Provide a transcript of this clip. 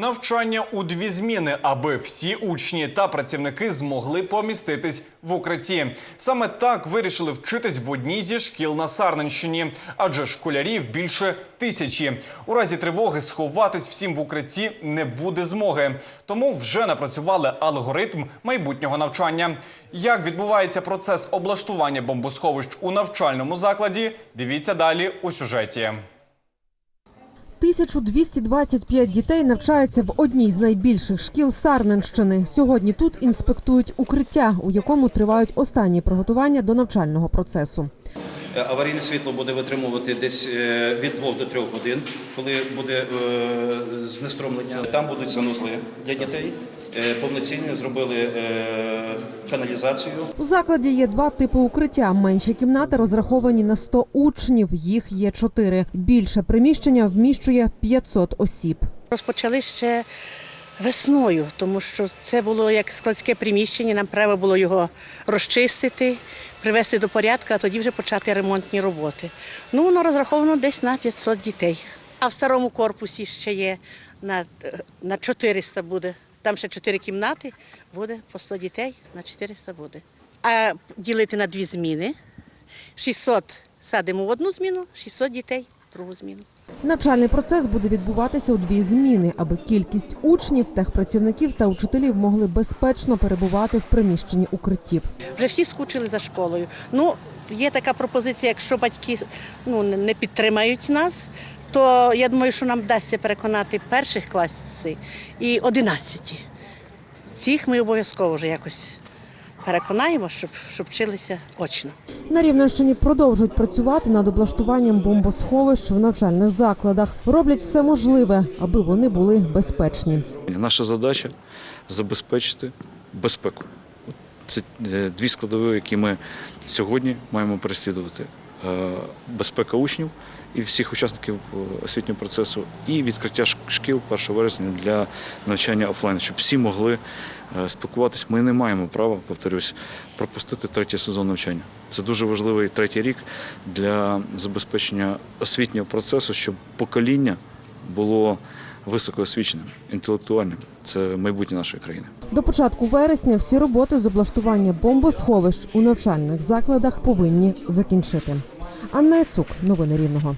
Навчання у дві зміни, аби всі учні та працівники змогли поміститись в укритті. Саме так вирішили вчитись в одній зі шкіл на Сарненщині, адже школярів більше тисячі. У разі тривоги сховатись всім в укритті не буде змоги. Тому вже напрацювали алгоритм майбутнього навчання. Як відбувається процес облаштування бомбосховищ у навчальному закладі? Дивіться далі у сюжеті. 1225 дітей навчаються в одній з найбільших шкіл Сарненщини. Сьогодні тут інспектують укриття, у якому тривають останні приготування до навчального процесу. Е, Аварійне світло буде витримувати десь е, від 2 до 3 годин, коли буде е, знеструмлення. Там будуть санузли для дітей. Повноцінно зробили каналізацію. У закладі є два типи укриття. Менші кімнати розраховані на 100 учнів. Їх є чотири. Більше приміщення вміщує 500 осіб. Розпочали ще весною, тому що це було як складське приміщення. Нам треба було його розчистити, привести до порядку, а тоді вже почати ремонтні роботи. Ну, воно розраховано десь на 500 дітей. А в старому корпусі ще є на, на 400 буде. Там ще 4 кімнати, буде по 100 дітей, на 400 буде. А ділити на дві зміни. 600 садимо в одну зміну, 600 дітей в другу зміну. Навчальний процес буде відбуватися у дві зміни, аби кількість учнів, техпрацівників та учителів могли безпечно перебувати в приміщенні укриттів. Вже всі скучили за школою. Ну, є така пропозиція, якщо батьки ну, не- підтримають нас, то я думаю, що нам вдасться переконати перших класів і одинадцяті. Цих ми обов'язково вже якось переконаємо, щоб, щоб вчилися очно. На Рівненщині продовжують працювати над облаштуванням бомбосховищ в навчальних закладах. Роблять все можливе, аби вони були безпечні. Наша задача забезпечити безпеку. Це е, дві складові, які ми сьогодні маємо переслідувати: безпека учнів і всіх учасників е, освітнього процесу, і відкриття шкіл 1 вересня для навчання офлайн, щоб всі могли е, спілкуватись. Ми не маємо права, повторюсь, пропустити третій сезон навчання. Це дуже важливий третій рік для забезпечення освітнього процесу, щоб покоління було високоосвіченим, інтелектуальним. Це майбутнє нашої країни. До початку вересня всі роботи з облаштування бомбосховищ у навчальних закладах повинні закінчити. Анна Яцук, новини Рівного.